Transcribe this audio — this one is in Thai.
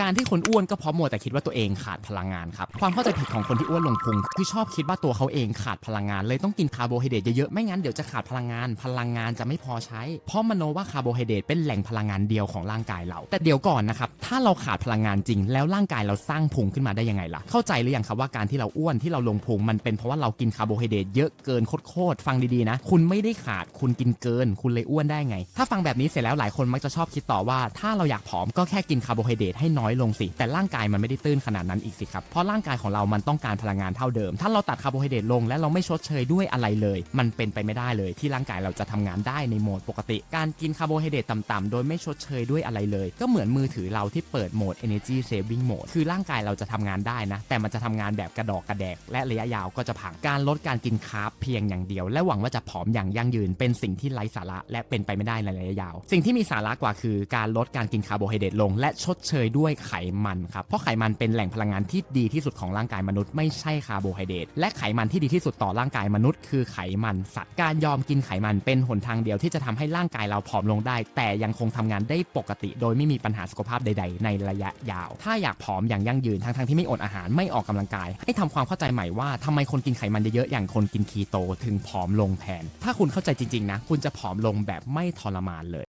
การที่คนอ้วนก็เพราะมัวแต่คิดว่าตัวเองขาดพลังงานครับ ความเข้าใจผิดของคนที่อ้วนลงพุงคือชอบคิดว่าตัวเขาเองขาดพลังงาน เลยต้องกินคาร์โบไฮเดรตเยอะๆ ไม่งั้นเดี๋ยวจะขาดพลังงาน พลังงานจะไม่พอใช้ เพราะมโนว่าคาร์โบไฮเดรตเป็นแหล่งพลังงานเดียวของร่างกายเรา แต่เดี๋ยวก่อนนะครับ ถ้าเราขาดพลังงานจริง แล้วร่างกายเราสร้างพุงขึ้นมาได้ยังไงล่ะ เข้าใจหรือยังครับว่าการที่เราอ้วนที่เราลงพุงมันเป็นเพราะว่าเรากินคาร์โบไฮเดรตเยอะเกินโคตรๆ ฟังดีๆนะ คุณไม่ได้ขาด คุณกินเกิน คุณเลยอ้วนได้ไง ถ้าฟังแบบนี้เสร็จแล้วหลายคนมักจะชอบคิดต่อว่าถ้าเราอยากผอมก็แค่กินคาร์โบไฮเดรตให้น้อยลงสิ แต่ร่างกายมันไม่ได้ตื้นขนาดนั้นอีกสิครับ เพราะร่างกายของเรามันต้องการพลังงานเท่าเดิม ถ้าเราตัดคาร์โบไฮเดรตลงและเราไม่ชดเชยด้วยอะไรเลย มันเป็นไปไม่ได้เลยที่ร่างกายเราจะทำงานได้ในโหมดปกติ การกินคาร์โบไฮเดรตต่ำๆโดยไม่ชดเชยด้วยอะไรเลย ก็เหมือนมือถือเราที่เปิดโหมด energy saving mode คือร่างกายเราจะทำงานได้นะ แต่มันจะทำงานแบบกระดอกกระแดก และระยะยาวก็จะพังการลดการกินคาร์บเพียงอย่างเดียว และหวังว่าจะผอมอย่างยั่งยืน เป็นสิ่งที่ไร้สาระและเป็นไปไม่ได้ในระยะยาว สิ่งที่มีสาระกว่าคือการลดการกินคาร์โบไฮเดรตลง และชดเชยด้วยไขมันครับ เพราะไขมันเป็นแหล่งพลังงานที่ดีที่สุดของร่างกายมนุษย์ไม่ใช่คาร์โบไฮเดรตและไขมันที่ดีที่สุดต่อร่างกายมนุษย์คือไขมันสัตว์การยอมกินไขมันเป็นหนทางเดียวที่จะทำให้ร่างกายเราผอมลงได้ แต่ยังคงทำงานได้ปกติ โดยไม่มีปัญหาสุขภาพใด ๆ ในระยะยาว ถ้าอยากผอมอย่างยั่งยืนทั้งๆที่ไม่อดอาหารไม่ออกกำลังกาย ให้ทำความเข้าใจใหม่ว่าทำไมคนกินไขมันเยอะๆอย่างคนกินคีโตถึงผอมลงแทน ถ้าคุณเข้าใจจริงๆนะคุณจะผอมลงแบบไม่ทรมานเลย